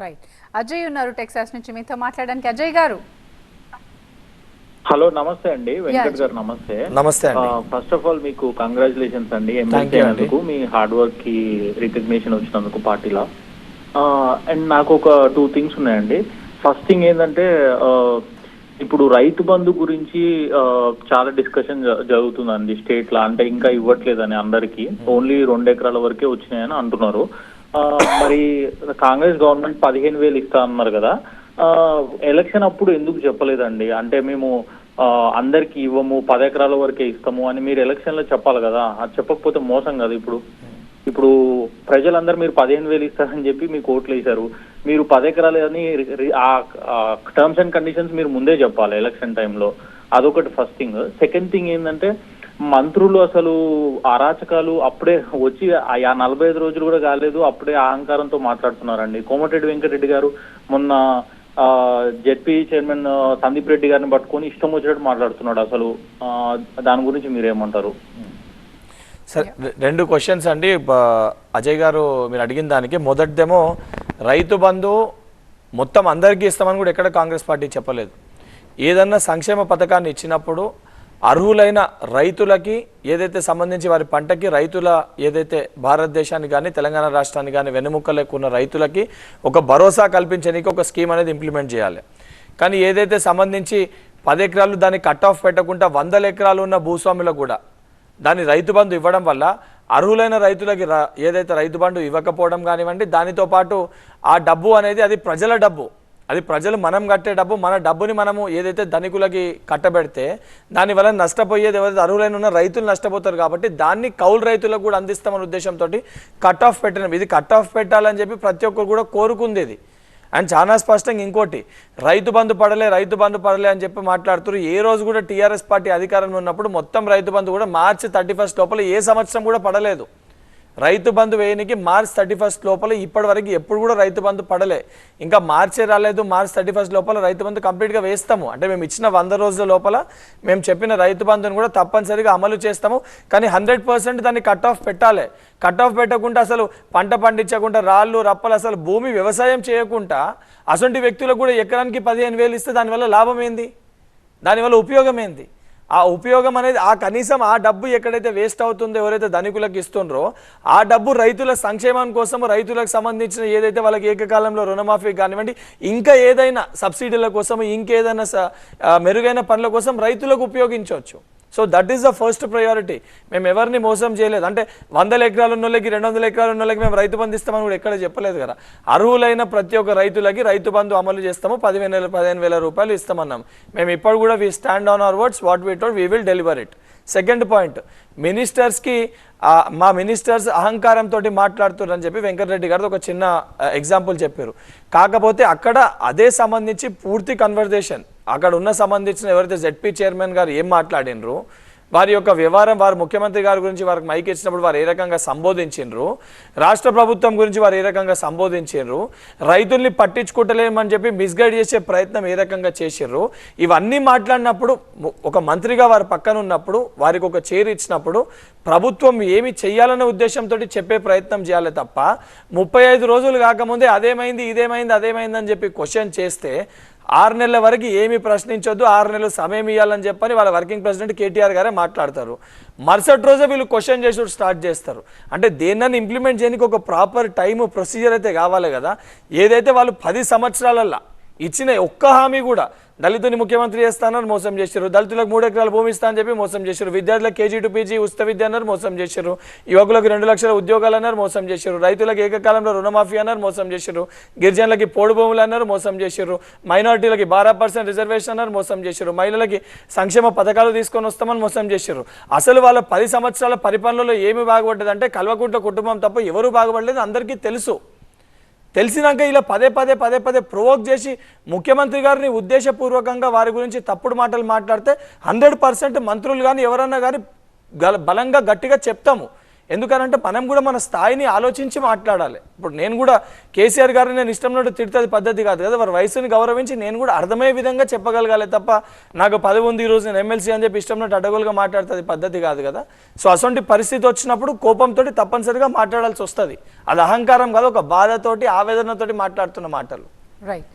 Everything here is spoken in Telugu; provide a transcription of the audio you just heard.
రైట్ అజయ్ ఉన్నారు టెక్సాస్ నుంచి. మీతో మాట్లాడడానికి అజయ్ గారు. హలో నమస్తే అండి. వెంకట్. గారు నమస్తే. నమస్తే అండి. ఫస్ట్ ఆఫ్ ఆల్ మీకు కంగ్రాచులేషన్స్ అండి. అయినందుకు మీ హార్డ్ వర్క్కి రికగ్నిషన్ వచ్చినందుకు పార్టీలో. అండ్ నాకు ఒక టూ థింగ్స్ ఉన్నాయండి. ఫస్ట్ థింగ్ ఏంటంటే ఇప్పుడు రైతు బంధు గురించి చాలా డిస్కషన్ జరుగుతుందండి. స్టేట్లో అంటే ఇంకా ఇవ్వట్లేదని అందరికి. ఓన్లీ రెండు ఎకరాల వరకే వచ్చినాయని అంటున్నారు. మరి కాంగ్రెస్ గవర్నమెంట్ పదిహేను వేలు ఇస్తా అన్నారు కదా. ఆ, ఎలక్షన్ అప్పుడు ఎందుకు చెప్పలేదండి? అంటే మేము అందరికి ఇవ్వము పది ఎకరాల వరకే ఇస్తాము అని మీరు ఎలక్షన్లో చెప్పాలి కదా. అది చెప్పకపోతే మోసం కదా ఇప్పుడు. ఇప్పుడు ప్రజలందరూ మీరు పదిహేను వేలు ఇస్తారని చెప్పి మీకు ఓట్లు వేశారు. మీరు పది ఎకరాలు అని ఆ టర్మ్స్ అండ్ కండిషన్స్ మీరు ముందే చెప్పాలి ఎలక్షన్ టైంలో. అదొకటి ఫస్ట్ థింగ్ సెకండ్ థింగ్ ఏంటంటే మంత్రులు అసలు అరాచకాలు అప్పుడే వచ్చి ఆ నలభై ఐదు రోజులు కూడా కాలేదు అప్పుడే అహంకారంతో మాట్లాడుతున్నారండి. కోమటిరెడ్డి వెంకటరెడ్డి గారు మొన్న జెడ్పీ చైర్మన్ సందీప్ రెడ్డి గారిని పట్టుకొని ఇష్టం వచ్చినట్టు మాట్లాడుతున్నాడు అసలు. దాని గురించి మీరేమంటారు? సరే రెండు క్వశ్చన్స్ అండి. అజయ్ గారు మీరు అడిగిన దానికి మొదటిదేమో రైతు బంధు మొత్తం అందరికీ ఇస్తామని కూడా ఎక్కడ కాంగ్రెస్ పార్టీ చెప్పలేదు. ఏదన్నా సంక్షేమ పథకాన్ని ఇచ్చినప్పుడు అర్హులైన రైతులకి ఏదైతే సంబంధించి వారి పంటకి రైతుల ఏదైతే భారతదేశానికి కానీ తెలంగాణ రాష్ట్రానికి కానీ వెన్నెముక్కలకు ఉన్న రైతులకి ఒక భరోసా కల్పించడానికి ఒక స్కీమ్ అనేది ఇంప్లిమెంట్ చేయాలి. కానీ ఏదైతే సంబంధించి పది ఎకరాలు దాన్ని కట్ ఆఫ్ పెట్టకుండా వందల ఎకరాలు ఉన్న భూస్వాములకు కూడా దాన్ని రైతు బంధు ఇవ్వడం వల్ల అర్హులైన రైతులకి ఏదైతే రైతు బంధు ఇవ్వకపోవడం కానివ్వండి దానితో పాటు ఆ డబ్బు అనేది అది ప్రజల డబ్బు. అది ప్రజలు మనం కట్టే డబ్బు మన డబ్బుని మనము ఏదైతే ధనికులకి కట్టబెడితే దానివల్ల నష్టపోయేది ఎవరైతే అర్హులైన ఉన్న రైతులు నష్టపోతారు కాబట్టి దాన్ని కౌలు రైతులకు కూడా అందిస్తామన్న ఉద్దేశంతో కట్ ఆఫ్ పెట్టడం. ఇది కట్ ఆఫ్ పెట్టాలని చెప్పి ప్రతి ఒక్కరు కూడా కోరుకుంది ఇది. అండ్ చాలా స్పష్టంగా ఇంకోటి రైతు బంధు పడలే రైతు బంధు పడలే అని చెప్పి మాట్లాడుతున్నారు ఏ రోజు కూడా టీఆర్ఎస్ పార్టీ అధికారంలో ఉన్నప్పుడు మొత్తం రైతు బంధు కూడా మార్చి థర్టీ ఫస్ట్ లోపల ఏ సంవత్సరం కూడా పడలేదు. రైతు బంధు వేయనికి మార్చ్ థర్టీ ఫస్ట్ లోపల ఇప్పటి వరకు ఎప్పుడు కూడా రైతు బంధు పడలే. ఇంకా మార్చే రాలేదు మార్చ్ థర్టీ ఫస్ట్ లోపల రైతు బంధు కంప్లీట్గా వేస్తాము. అంటే మేము ఇచ్చిన వంద రోజుల లోపల మేము చెప్పిన రైతు బంధుని కూడా తప్పనిసరిగా అమలు చేస్తాము. కానీ హండ్రెడ్ పర్సెంట్ దాన్ని కట్ ఆఫ్ పెట్టాలి. కట్ ఆఫ్ పెట్టకుండా అసలు పంట పండించకుండా రాళ్ళు రప్పలు అసలు భూమి వ్యవసాయం చేయకుండా అసంటి వ్యక్తులకు కూడా ఎకరానికి పదిహేను వేలు ఇస్తే దానివల్ల లాభం ఏంది? దానివల్ల ఉపయోగం ఏంది? ఆ ఉపయోగం అనేది ఆ కనీసం ఆ డబ్బు ఎక్కడైతే వేస్ట్ అవుతుందో ఎవరైతే ధనికులకు ఇస్తుండ్రో ఆ డబ్బు రైతుల సంక్షేమం కోసం రైతులకు సంబంధించిన ఏదైతే వాళ్ళకి ఏకకాలంలో రుణమాఫీ కానివ్వండి ఇంకా ఏదైనా సబ్సిడీల కోసం ఇంకేదైనా మెరుగైన పనుల కోసం రైతులకు ఉపయోగించవచ్చు. So that is the first priority మేము ఎవరిని మోసం చేయలేదు. అంటే వందల ఎకరాలు ఉన్న వాళ్ళకి రెండు వందల ఎకరాలు ఉన్న వాళ్ళకి మేము రైతు బంధు ఇస్తామని కూడా ఎక్కడ చెప్పలేదు కదా. అర్హులైన ప్రతి ఒక్క రైతులకి రైతు బంధు అమలు చేస్తాము. పదివేల పదిహేను వేల రూపాయలు ఇస్తామన్నాం మేము ఇప్పుడు కూడా we stand on our words what we told we will deliver it second point మినిస్టర్స్కి మా మినిస్టర్స్ అహంకారంతో మాట్లాడుతున్నారని చెప్పి వెంకటరెడ్డి గారు ఒక చిన్న ఎగ్జాంపుల్ చెప్పారు. కాకపోతే అక్కడ అదే సంబంధించి పూర్తి కన్వర్జేషన్ అక్కడ ఉన్న సంబంధించిన ఎవరైతే జెడ్పీ చైర్మన్ గారు ఏం మాట్లాడినరు వారి యొక్క వ్యవహారం వారు ముఖ్యమంత్రి గారి గురించి వారికి మైక్ ఇచ్చినప్పుడు వారు ఏ రకంగా సంబోధించిండ్రు రాష్ట్ర ప్రభుత్వం గురించి వారు ఏ రకంగా సంబోధించిండ్రు రైతుల్ని పట్టించుకుంటలేమని చెప్పి మిస్గైడ్ చేసే ప్రయత్నం ఏ రకంగా చేసిర్రు ఇవన్నీ మాట్లాడినప్పుడు ఒక మంత్రిగా వారి పక్కన ఉన్నప్పుడు వారికి ఒక చైర్ ఇచ్చినప్పుడు ప్రభుత్వం ఏమి చేయాలనే ఉద్దేశంతో చెప్పే ప్రయత్నం చేయాలి తప్ప ముప్పై ఐదు రోజులు కాకముందే అదేమైంది ఇదేమైంది అదేమైంది అని చెప్పి క్వశ్చన్ చేస్తే ఆరు నెలల వరకు ఏమి ప్రశ్నించొద్దు ఆరు నెలలు సమయం ఇవ్వాలని చెప్పని వాళ్ళ వర్కింగ్ ప్రెసిడెంట్ కేటీఆర్ గారే మాట్లాడతారు. మరుసటి రోజే వీళ్ళు క్వశ్చన్ చేసి స్టార్ట్ చేస్తారు. అంటే దేన్నని ఇంప్లిమెంట్ చేయడానికి ఒక ప్రాపర్ టైం ప్రొసీజర్ అయితే కావాలి కదా. ఏదైతే వాళ్ళు పది సంవత్సరాలల్లో ఇచ్చిన ఒక్క హామీ కూడా దళితుని ముఖ్యమంత్రి చేస్తానని మోసం చేశారు. దళితులకు మూడు ఎకరాల భూమి ఇస్తా అని చెప్పి మోసం చేశారు. విద్యార్థులకు కేజీ టు పీజీ ఉచిత విద్య అన్నారు మోసం చేశారు. యువకులకు రెండు లక్షల ఉద్యోగాలు అన్నారు మోసం చేశారు. రైతులకు ఏకకాలంలో రుణమాఫీ అన్నారు మోసం చేశారు. గిరిజనులకి పోడు భూములు అన్నారు మోసం చేశారు. మైనార్టీలకి బారా పర్సెంట్ రిజర్వేషన్ అన్నారు మోసం చేశారు. మహిళలకి సంక్షేమ పథకాలు తీసుకొని వస్తామని మోసం చేశారు. అసలు వాళ్ళ పది సంవత్సరాల పరిపాలనలో ఏమి బాగుపడ్డదంటే కల్వకుంట్ల కుటుంబం తప్ప ఎవరు బాగుపడలేదు అందరికీ తెలుసు. తెలిసినాక ఇలా పదే పదే పదే పదే ప్రొవోక్ చేసి ముఖ్యమంత్రి గారిని ఉద్దేశపూర్వకంగా వారి గురించి తప్పుడు మాటలు మాట్లాడితే హండ్రెడ్ పర్సెంట్ మంత్రులు కానీ ఎవరన్నా కానీ బలంగా గట్టిగా చెప్తాము. ఎందుకనంటే మనం కూడా మన స్థాయిని ఆలోచించి మాట్లాడాలి. ఇప్పుడు నేను కూడా కేసీఆర్ గారిని నేను ఇష్టం ఉన్నట్టు తిడుతుంది పద్ధతి కాదు కదా. వారి వయసుని గౌరవించి నేను కూడా అర్థమయ్యే విధంగా చెప్పగలగాలి తప్ప నాకు పదవి ఉంది ఈరోజు నేను ఎమ్మెల్సీ అని చెప్పి ఇష్టం ఉన్నట్టు అడగోలుగా మాట్లాడుతుంది పద్ధతి కాదు కదా. సో అటువంటి పరిస్థితి వచ్చినప్పుడు కోపంతో తప్పనిసరిగా మాట్లాడాల్సి వస్తుంది. అది అహంకారం కాదు ఒక బాధతోటి ఆవేదనతోటి మాట్లాడుతున్న మాటలు. రైట్